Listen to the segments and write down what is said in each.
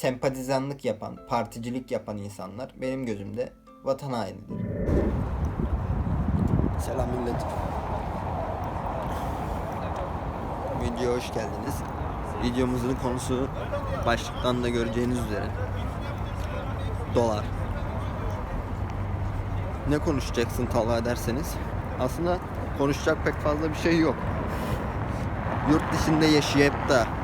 sempatizanlık yapan, particilik yapan insanlar benim gözümde vatan hainidir. Selam millet. Videoya hoş geldiniz. Videomuzun konusu başlıktan da göreceğiniz üzere dolar. Ne konuşacaksın Talha derseniz aslında konuşacak pek fazla bir şey yok. Yurt dışında yaşayıp da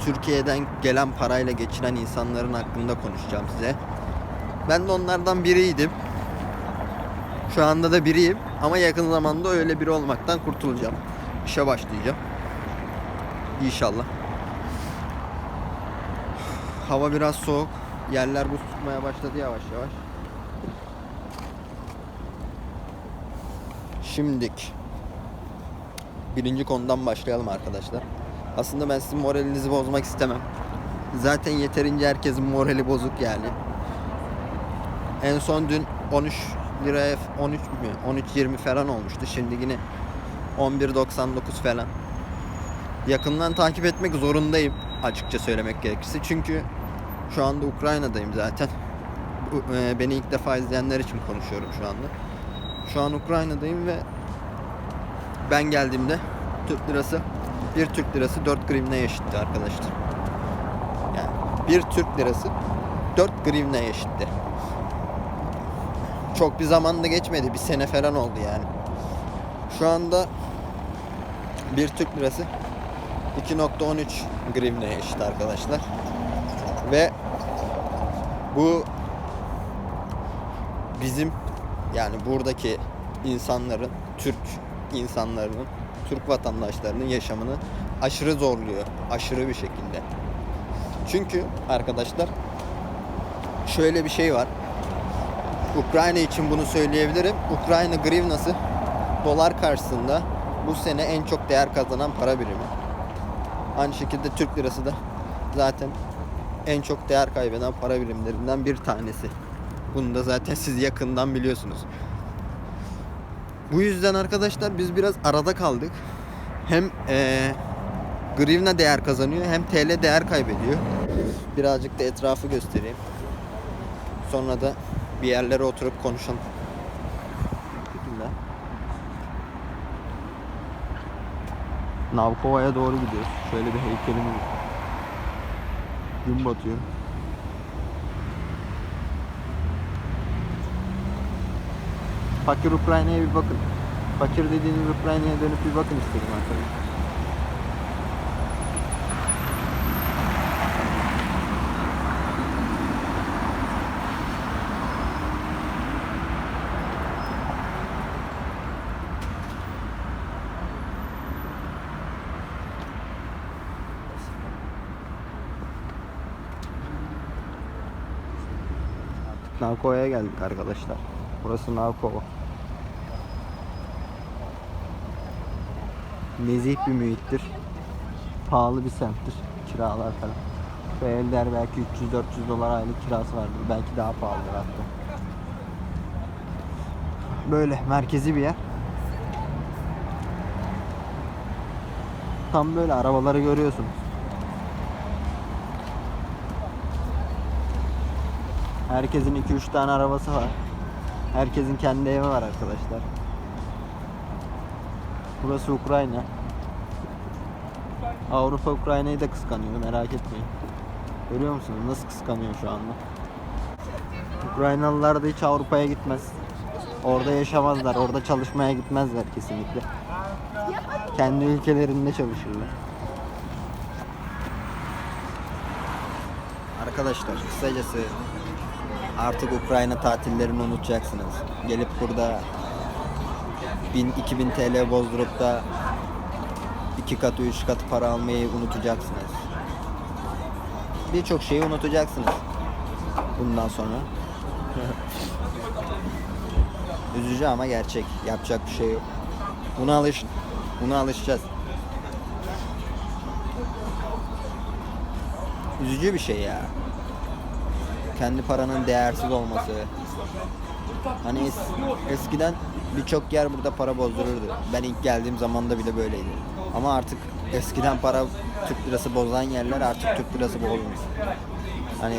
Türkiye'den gelen parayla geçiren insanların hakkında konuşacağım size. Ben de onlardan biriydim. Şu anda da biriyim ama yakın zamanda öyle biri olmaktan kurtulacağım. İşe başlayacağım. İnşallah. Hava biraz soğuk. Yerler buz tutmaya başladı yavaş yavaş. Şimdik. Birinci konudan başlayalım arkadaşlar. Aslında ben sizin moralinizi bozmak istemem. Zaten yeterince herkesin morali bozuk yani. En son dün 13 liraya 13 mü 13.20 falan olmuştu. Şimdi yine 11.99 falan. Yakından takip etmek zorundayım açıkça söylemek gerekirse. Çünkü şu anda Ukrayna'dayım zaten. E, Beni ilk defa izleyenler için konuşuyorum şu anda. Şu an Ukrayna'dayım ve ben geldiğimde Türk lirası bir Türk lirası 4 grivneye eşitti arkadaşlar. Yani bir Türk lirası 4 grivneye eşitti. Çok bir zaman da geçmedi. Bir sene falan oldu yani. Şu anda bir Türk lirası 2.13 grivneye eşit arkadaşlar. Ve bu bizim yani buradaki insanların Türk insanların Türk vatandaşlarının yaşamını aşırı zorluyor. Aşırı bir şekilde. Çünkü arkadaşlar şöyle bir şey var. Ukrayna için bunu söyleyebilirim. Ukrayna grivnası dolar karşısında bu sene en çok değer kazanan para birimi. Aynı şekilde Türk lirası da zaten en çok değer kaybeden para birimlerinden bir tanesi. Bunu da zaten siz yakından biliyorsunuz. Bu yüzden arkadaşlar biz biraz arada kaldık. Hem eee grivna değer kazanıyor hem TL değer kaybediyor. Birazcık da etrafı göstereyim. Sonra da bir yerlere oturup konuşalım. Navkova'ya doğru gidiyoruz. Şöyle bir heykelimiz var. Gün batıyor. Fakir Ukrayna'ya bir bakın. Fakir dediğiniz Ukrayna'ya dönüp bir bakın istedim arkadaşlar. Navkova'ya geldik arkadaşlar. Burası Navkova. Nezih bir mühittir. Pahalı bir semttir. Kiralar falan. Şu belki 300-400 dolar aylık kirası vardır. Belki daha pahalıdır hatta. Böyle merkezi bir yer. Tam böyle arabaları görüyorsunuz. Herkesin 2-3 tane arabası var. Herkesin kendi evi var arkadaşlar. Burası Ukrayna. Avrupa Ukrayna'yı da kıskanıyor merak etmeyin. Görüyor musunuz nasıl kıskanıyor şu anda? Ukraynalılar da hiç Avrupa'ya gitmez. Orada yaşamazlar, orada çalışmaya gitmezler kesinlikle. Kendi ülkelerinde çalışırlar. Arkadaşlar kısacası artık Ukrayna tatillerini unutacaksınız. Gelip burada 1000-2000 TL bozdurup da iki katı üç katı para almayı unutacaksınız. Birçok şeyi unutacaksınız bundan sonra. Üzücü ama gerçek. Yapacak bir şey yok. Buna alışın. Buna alışacağız. Üzücü bir şey ya. Kendi paranın değersiz olması. Hani es- eskiden birçok yer burada para bozdururdu. Ben ilk geldiğim zamanda bile böyleydi. Ama artık eskiden para Türk lirası bozan yerler artık Türk lirası bozmuyor. Hani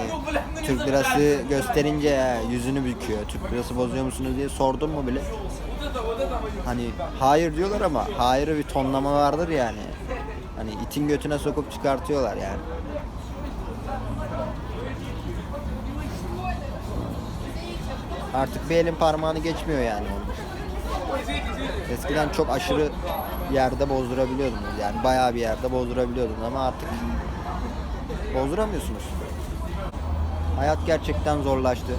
Türk lirası gösterince yüzünü büküyor. Türk lirası bozuyor musunuz diye sordum mu bile. Hani hayır diyorlar ama hayırı bir tonlama vardır yani. Hani itin götüne sokup çıkartıyorlar yani. Artık bir elin parmağını geçmiyor yani onun. Eskiden çok aşırı yerde bozdurabiliyordunuz yani bayağı bir yerde bozdurabiliyordunuz ama artık bozduramıyorsunuz. Hayat gerçekten zorlaştı.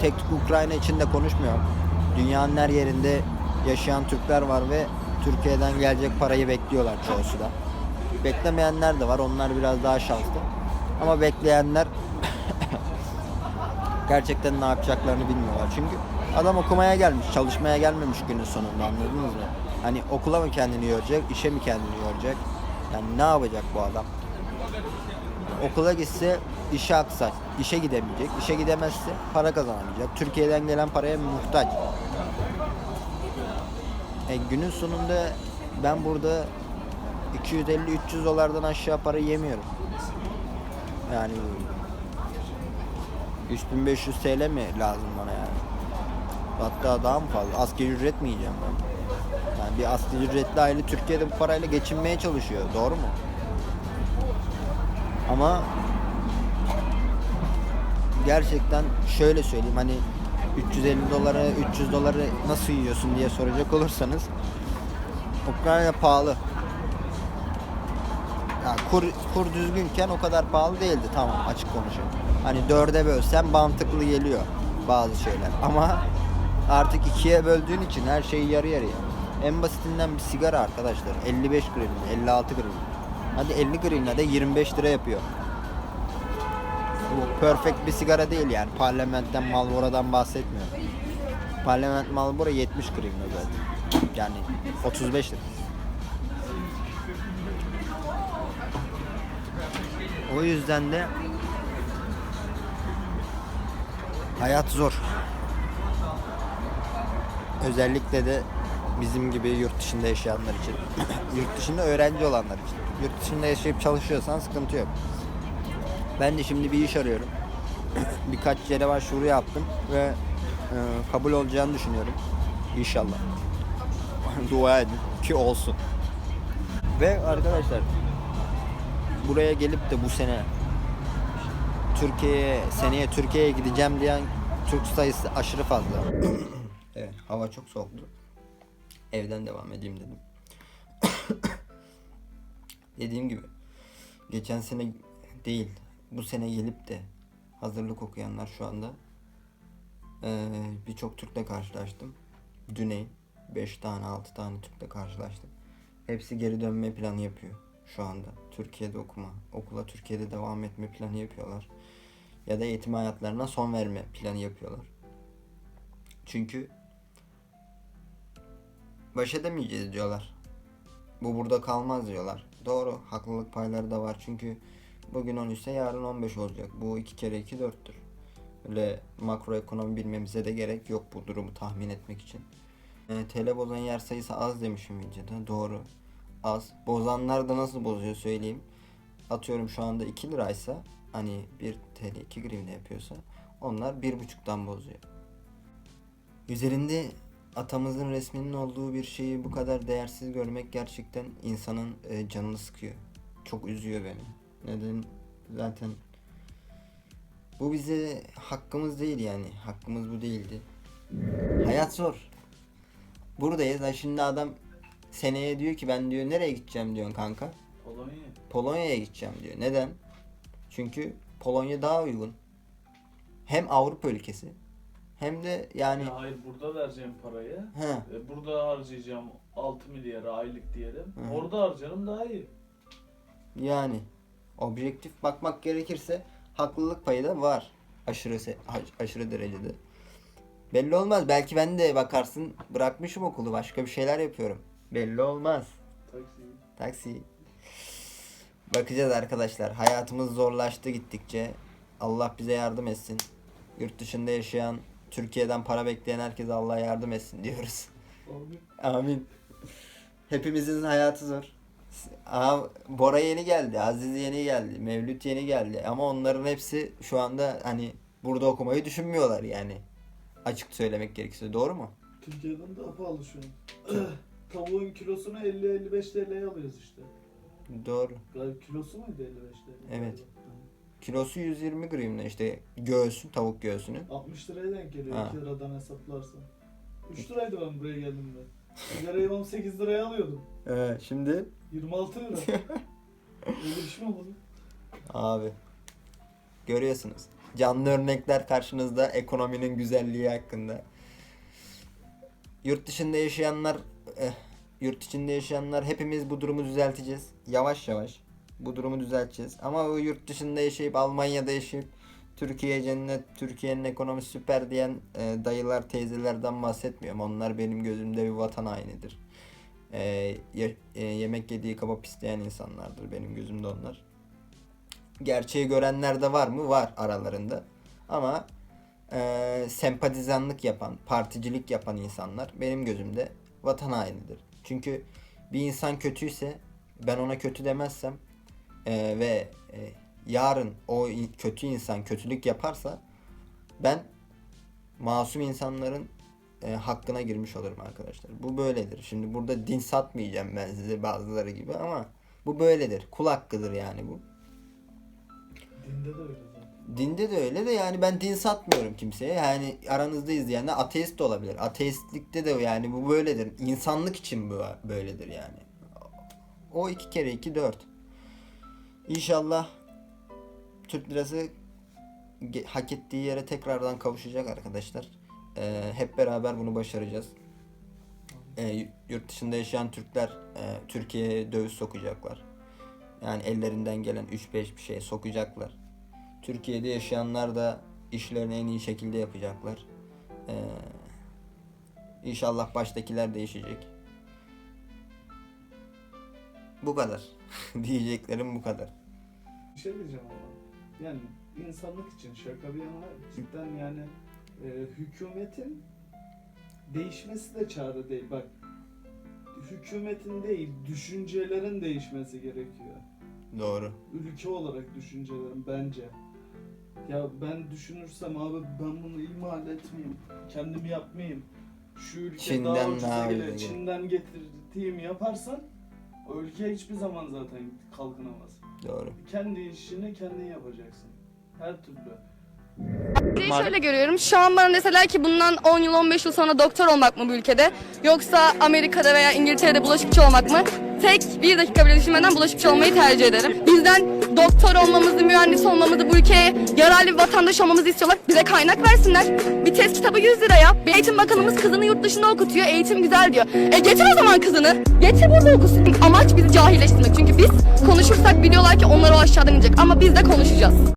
Tek Ukrayna için de konuşmuyorum. Dünyanın her yerinde yaşayan Türkler var ve Türkiye'den gelecek parayı bekliyorlar çoğusu da. Beklemeyenler de var. Onlar biraz daha şanslı. Ama bekleyenler gerçekten ne yapacaklarını bilmiyorlar. Çünkü adam okumaya gelmiş, çalışmaya gelmemiş günün sonunda anladınız mı? Hani okula mı kendini yoracak, işe mi kendini yoracak? Yani ne yapacak bu adam? Okula gitse işe aksar, işe gidemeyecek, işe gidemezse para kazanamayacak. Türkiye'den gelen paraya muhtaç. E, günün sonunda ben burada 250-300 dolardan aşağı para yemiyorum. Yani 3500 TL mi lazım bana yani? Hatta daha mı fazla? Asgari ücret mi yiyeceğim ben? Yani bir asgari ücretli aile Türkiye'de bu parayla geçinmeye çalışıyor. Doğru mu? Ama gerçekten şöyle söyleyeyim hani 350 dolara 300 doları nasıl yiyorsun diye soracak olursanız Ukrayna pahalı. Yani kur, kur düzgünken o kadar pahalı değildi tamam açık konuşayım. Hani dörde bölsen mantıklı geliyor bazı şeyler ama artık ikiye böldüğün için her şeyi yarı yarıya. En basitinden bir sigara arkadaşlar 55 grivne 56 grivne. Hadi 50 grivne de 25 lira yapıyor. Bu perfect bir sigara değil yani. Parlamentten Marlboro'dan bahsetmiyorum. Parlament Marlboro 70 grivne zaten. Yani 35 lira. O yüzden de hayat zor. Özellikle de bizim gibi yurt dışında yaşayanlar için. yurt dışında öğrenci olanlar için. Yurt dışında yaşayıp çalışıyorsan sıkıntı yok. Ben de şimdi bir iş arıyorum. Birkaç yere başvuru yaptım ve e, kabul olacağını düşünüyorum. İnşallah. Dua edin ki olsun. Ve arkadaşlar buraya gelip de bu sene Türkiye'ye seneye Türkiye'ye gideceğim diyen Türk sayısı aşırı fazla. evet, hava çok soğuktu. Evden devam edeyim dedim. Dediğim gibi geçen sene değil bu sene gelip de hazırlık okuyanlar şu anda eee, birçok Türk'le karşılaştım. Düney 5 tane 6 tane Türk'le karşılaştım. Hepsi geri dönme planı yapıyor şu anda. Türkiye'de okuma, okula Türkiye'de devam etme planı yapıyorlar. Ya da eğitim hayatlarına son verme planı yapıyorlar. Çünkü baş edemeyeceğiz diyorlar. Bu burada kalmaz diyorlar. Doğru, haklılık payları da var. Çünkü bugün 10 ise yarın 15 olacak. Bu 2 kere 2 4'tür. Öyle makroekonomi bilmemize de gerek yok bu durumu tahmin etmek için. E, TL bozan yer sayısı az demişim videoda. Doğru. Az. Bozanlar da nasıl bozuyor söyleyeyim. Atıyorum şu anda 2 liraysa hani 1 TL 2 grivne yapıyorsa onlar 1,5'tan bozuyor. Üzerinde atamızın resminin olduğu bir şeyi bu kadar değersiz görmek gerçekten insanın e, canını sıkıyor. Çok üzüyor beni. Neden? Zaten bu bize hakkımız değil yani. Hakkımız bu değildi. Hayat zor. Buradayız. Şimdi adam seneye diyor ki ben diyor nereye gideceğim diyorsun kanka. Polonya. Polonya'ya gideceğim diyor. Neden? Çünkü Polonya daha uygun. Hem Avrupa ülkesi hem de yani Ya hayır burada vereceğim parayı. he, E, burada harcayacağım 6 milyara aylık diyelim. Hı. Orada harcarım daha iyi. yani objektif bakmak gerekirse haklılık payı da var. Aşırı se- ha- aşırı derecede. Belli olmaz. Belki ben de bakarsın bırakmışım okulu başka bir şeyler yapıyorum. Belli olmaz. Taksi. Taksi. Bakacağız arkadaşlar. Hayatımız zorlaştı gittikçe. Allah bize yardım etsin. Yurt dışında yaşayan, Türkiye'den para bekleyen herkese Allah yardım etsin diyoruz. Amin. Hepimizin hayatı zor. Aa, Bora yeni geldi, Aziz yeni geldi, Mevlüt yeni geldi ama onların hepsi şu anda hani burada okumayı düşünmüyorlar yani. Açık söylemek gerekirse doğru mu? Türkiye'den daha pahalı şu an. Tavuğun kilosunu 50-55 TL'ye alıyoruz işte. Doğru. Galiba kilosu muydu 55 TL? Evet. Kilosu 120 gram ne işte göğsün, tavuk göğsünün. 60 liraya denk geliyor Ha. 2 liradan hesaplarsan. 3 liraydı ben buraya geldiğimde. Sigarayı 18 liraya alıyordum. Evet, şimdi 26 lira. Öyle bir şey mi oldu? abi görüyorsunuz. Canlı örnekler karşınızda ekonominin güzelliği hakkında. Yurt dışında yaşayanlar eh, yurt içinde yaşayanlar hepimiz bu durumu düzelteceğiz. Yavaş yavaş bu durumu düzelteceğiz. Ama o yurt dışında yaşayıp Almanya'da yaşayıp Türkiye cennet, Türkiye'nin ekonomisi süper diyen e, dayılar, teyzelerden bahsetmiyorum. Onlar benim gözümde bir vatan hainidir. E, ye- e, yemek yediği kaba pisleyen insanlardır benim gözümde onlar. Gerçeği görenler de var mı? Var aralarında. Ama e, sempatizanlık yapan, particilik yapan insanlar benim gözümde vatan hainidir. Çünkü bir insan kötüyse ben ona kötü demezsem e, ve e, yarın o kötü insan kötülük yaparsa ben masum insanların e, hakkına girmiş olurum arkadaşlar. Bu böyledir. Şimdi burada din satmayacağım ben size bazıları gibi ama bu böyledir. Kul hakkıdır yani bu. Dinde de öyle. Dinde de öyle de yani ben din satmıyorum kimseye. Yani aranızda izleyenler ateist de olabilir. Ateistlikte de yani bu böyledir. İnsanlık için bu böyledir yani. O iki kere iki dört. İnşallah Türk lirası hak ettiği yere tekrardan kavuşacak arkadaşlar. Ee, hep beraber bunu başaracağız. Ee, yurt dışında yaşayan Türkler e, Türkiye'ye döviz sokacaklar. Yani ellerinden gelen 3-5 bir şey sokacaklar. Türkiye'de yaşayanlar da işlerini en iyi şekilde yapacaklar. Ee, inşallah baştakiler değişecek. Bu kadar. Diyeceklerim bu kadar. Bir şey diyeceğim ama. Yani insanlık için şaka bir yana cidden yani e, hükümetin değişmesi de çare değil. Bak hükümetin değil düşüncelerin değişmesi gerekiyor. Doğru. Ülke olarak düşüncelerin bence. Ya ben düşünürsem abi ben bunu ihmal etmeyeyim. Kendimi yapmayayım. Şu ülke Çin'den daha ucuza daha gelir. Çin'den getirdiğim yaparsan o ülke hiçbir zaman zaten kalkınamaz. Doğru. Kendi işini kendin yapacaksın. Her türlü. Bir şöyle görüyorum. Şu an bana deseler ki bundan 10 yıl 15 yıl sonra doktor olmak mı bu ülkede yoksa Amerika'da veya İngiltere'de bulaşıkçı olmak mı? Tek bir dakika bile düşünmeden bulaşıkçı olmayı tercih ederim. Bizden doktor olmamızı, mühendis olmamızı, bu ülkeye yararlı bir vatandaş olmamızı istiyorlar. Bize kaynak versinler. Bir test kitabı 100 liraya. Bir eğitim bakanımız kızını yurt dışında okutuyor. Eğitim güzel diyor. E getir o zaman kızını. Getir burada okusun. Amaç bizi cahilleştirmek. Çünkü biz konuşursak biliyorlar ki onlar o aşağıdan inecek. Ama biz de konuşacağız.